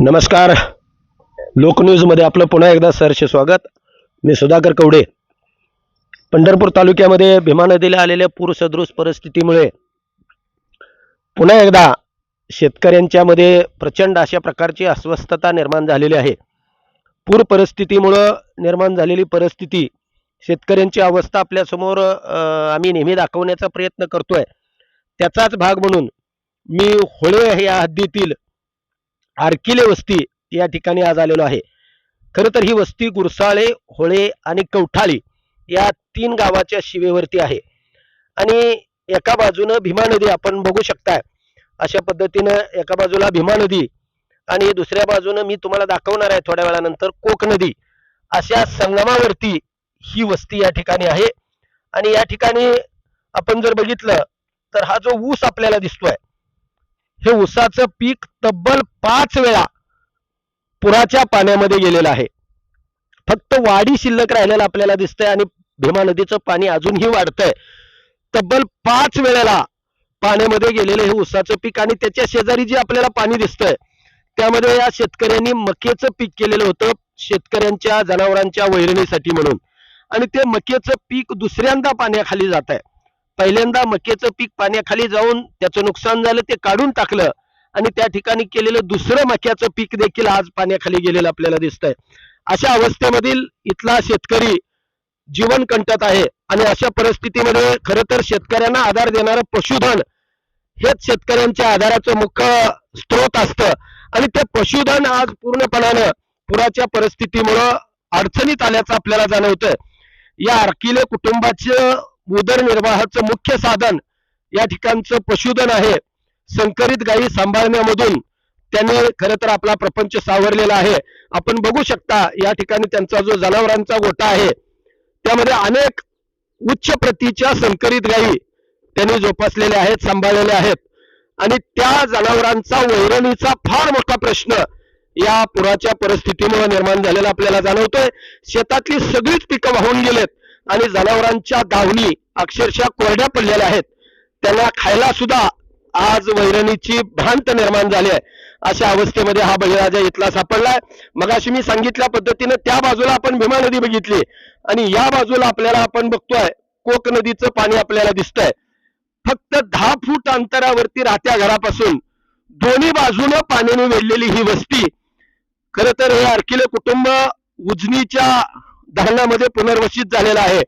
नमस्कार. लोकन्यूजमध्ये आपलं पुन्हा एकदा सरचे स्वागत. मी सुधाकर कवडे. पंढरपूर तालुक्यामध्ये भीमा नदीला आलेल्या पूरसदृश परिस्थितीमुळे पुन्हा एकदा शेतकऱ्यांच्यामध्ये प्रचंड अशा प्रकारची अस्वस्थता निर्माण झालेली आहे. पूर परिस्थितीमुळं निर्माण झालेली परिस्थिती शेतकऱ्यांची अवस्था आपल्यासमोर आम्ही नेहमी दाखवण्याचा प्रयत्न करतोय. त्याचाच भाग म्हणून मी होळे या हद्दीतील आरकिले वस्ती या ठिकाणी आज आलेलो आहे. खरं तर ही वस्ती गुरसाळे होळे आणि कवठाळी या तीन गावाच्या शिवेवरती आहे. आणि एका बाजूनं भीमा नदी आपण बघू शकताय. अशा पद्धतीनं एका बाजूला भीमा नदी आणि दुसऱ्या बाजूनं मी तुम्हाला दाखवणार आहे थोड्या वेळानंतर कोक नदी. अशा संगमावरती ही वस्ती या ठिकाणी आहे. आणि या ठिकाणी आपण जर बघितलं तर हा जो ऊस आपल्याला दिसतोय हे ऊसाचं पीक तब्बल पाच वेळा पुराच्या पाण्यामध्ये गेलेलं आहे. फक्त वाढी शिल्लक राहिलेलं आपल्याला दिसतंय आणि भीमा नदीचं पाणी अजूनही वाढतंय. तब्बल पाच वेळेला पाण्यामध्ये गेलेलं हे ऊसाचं पीक आणि त्याच्या शेजारी जे आपल्याला पाणी दिसतंय त्यामध्ये या शेतकऱ्यांनी मकेचं पीक केलेलं होतं शेतकऱ्यांच्या जनावरांच्या वैरणीसाठी म्हणून. आणि ते मकेचं पीक दुसऱ्यांदा पाण्याखाली जात आहे पहिल्यांदा मक्याचं पीक पाण्याखाली जाऊन त्याचं नुकसान झालं ते काढून टाकलं. आणि त्या ठिकाणी केलेलं दुसरं मक्याचं पीक देखील आज पाण्याखाली गेलेलं आपल्याला दिसतंय. अशा अवस्थेमधील इथला शेतकरी जीवन कंटत आहे. आणि अशा परिस्थितीमध्ये खरं तर शेतकऱ्यांना आधार देणारं पशुधन हेच शेतकऱ्यांच्या आधाराचं मुख्य स्त्रोत असतं. आणि ते पशुधन आज पूर्णपणानं पुराच्या परिस्थितीमुळं अडचणीत आल्याचं आपल्याला जाणवतंय. या अर्किले कुटुंबाचं उदरनिर्वाहाचं मुख्य साधन या ठिकाणचं पशुधन आहे. संकरित गायी सांभाळण्यामधून त्यांनी खरं तर आपला प्रपंच सावरलेला आहे. आपण बघू शकता या ठिकाणी त्यांचा जो जनावरांचा गोठा आहे त्यामध्ये अनेक उच्च प्रतीच्या संकरित गायी त्यांनी जोपासलेल्या आहेत सांभाळलेल्या आहेत. आणि त्या जनावरांचा वैरणीचा फार मोठा प्रश्न या पुराच्या परिस्थितीमुळे निर्माण झालेला आपल्याला जाणवतोय. शेतातली सगळीच पिकं वाहून गेलेत. आणि जनावरांच्या दावणी अक्षरशः कोरड्या पडलेल्या आहेत. त्यांना खायला सुद्धा आज वैरणीची भ्रांत निर्माण झाली आहे. अशा अवस्थेमध्ये हा बळीराजा इथला सापडलाय. मगाशी मी सांगितल्या पद्धतीनं त्या बाजूला आपण भीमा नदी बघितली. आणि या बाजूला आपल्याला आपण बघतोय कोक नदीचं पाणी आपल्याला दिसतंय. फक्त दहा फूट अंतरावरती राहत्या घरापासून दोन्ही बाजूने पाण्याने वेढलेली ही वस्ती. खर तर हे अर्किले कुटुंब उजनीच्या धरणामध्ये पुनर्वसित झालेलं आहे.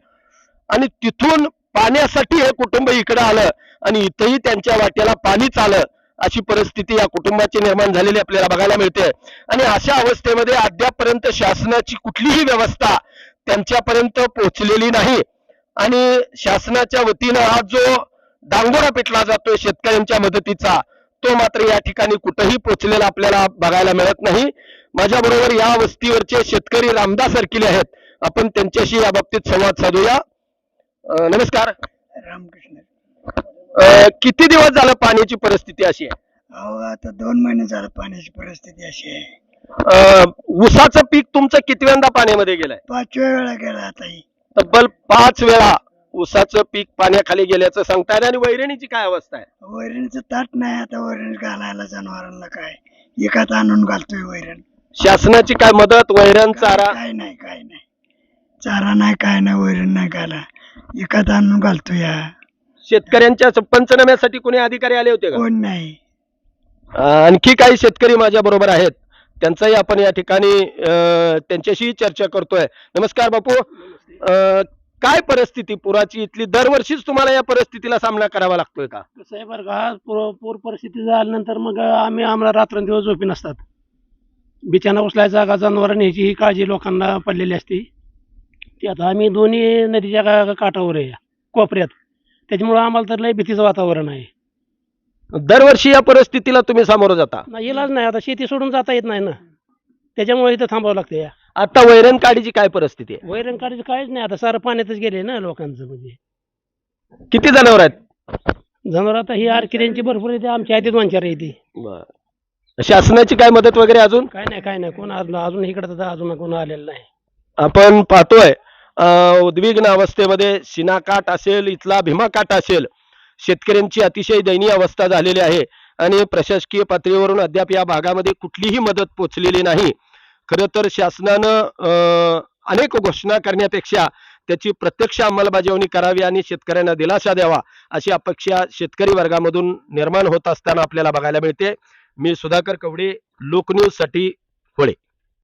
आणि तिथून पाण्यासाठी हे कुटुंब इकडे आलं आणि इथंही त्यांच्या वाट्याला पाणीच आलं अशी परिस्थिती या कुटुंबाची निर्माण झालेली आपल्याला बघायला मिळते. आणि अशा अवस्थेमध्ये अद्यापपर्यंत शासनाची कुठलीही व्यवस्था त्यांच्यापर्यंत पोहोचलेली नाही. आणि शासनाच्या वतीनं हा जो डांगोरा पेटला जातोय शेतकऱ्यांच्या मदतीचा तो मात्र या ठिकाणी कुठंही पोचलेला आपल्याला बघायला मिळत नाही. माझ्याबरोबर या वस्तीवरचे शेतकरी रामदास सरकिले आहेत. आपण त्यांच्याशी या बाबतीत संवाद साधूया. नमस्कार. रामकृष्ण. किती दिवस झालं पाण्याची परिस्थिती अशी आहे? अहो आता दोन महिने झालं पाण्याची परिस्थिती अशी आहे. ऊसाचं पीक तुमचं कितव्यांदा पाण्यामध्ये गेलंय? पाचव्या वेळा गेला आता तब्बल पाच वेळा ऊसाचं पीक पाण्याखाली गेल्याचं सांगताय आणि वैरणीची काय अवस्था आहे? वैरणीचं ताट नाही आता वैरण घालायला जनावरांना काय? एकात आणून घालतोय वैरण. शासनाची काय मदत वैरण चारा? काय नाही काय नाही. चारा नाही काय नाही वैरण नाही घाला एकात आणून घालतोय या. शेतकऱ्यांच्या पंचनाम्यासाठी कोणी अधिकारी आले होते का? कोण नाही. अं, आणखी काही शेतकरी माझ्या बरोबर आहेत. त्यांचाही आपण या ठिकाणी अं, त्यांच्याशी चर्चा करतोय. नमस्कार बापू. अं, काय परिस्थिती? पुराची इथली दरवर्षीच तुम्हाला या परिस्थितीला सामना करावा लागतोय का? कसं आहे बरं का पूर पूर परिस्थिती झाल्यानंतर मग आम्ही आम्हाला रात्रंदिवस झोपी नसतात. बिछाना उचलाय जागा जनावर न्यायची ही काळजी लोकांना पडलेली असते. ती आता आम्ही दोन्ही नदीच्या का- काठावर आहे कोपऱ्यात. त्याच्यामुळं आम्हाला तर लय भीतीचं वातावरण आहे. दरवर्षी या परिस्थितीला तुम्ही सामोरं जाता? नाही इलाज नाही. आता शेती सोडून जाता येत नाही ना. त्याच्यामुळे इथं थांबावं लागतं या आता वैरण काढीची काय परिस्थिती आहे? वैरण काढायचं काहीच नाही. आता सारं पाण्यातच गेले ना लोकांचं म्हणजे. किती जनावर आहेत? जनावर आता ही आरकिऱ्यांची भरपूर येते आमच्या आधी दोन चार येते शासनाची काय मदत वगैरे अजून? काय नाही काय नाही. कोण अजून अजून इकडं तर अजून कोण आलेलं नाही. आपण पाहतोय उद्विग्न अवस्थेमध्ये सिनाकाठ असेल इथला भीमाकाठ असेल शेतकऱ्यांची अतिशय दयनीय अवस्था झालेली आहे. आणि प्रशासकीय पातळीवरून अद्याप या भागामध्ये कुठलीही मदत पोचलेली नाही. खरं तर शासनानं अं, अनेक घोषणा करण्यापेक्षा त्याची प्रत्यक्ष अंमलबजावणी करावी आणि शेतकऱ्यांना दिलासा द्यावा अशी अपेक्षा शेतकरी वर्गामधून निर्माण होत असताना आपल्याला बघायला मिळते. मी सुधाकर कवडे लोकन्यूजसाठी होळे.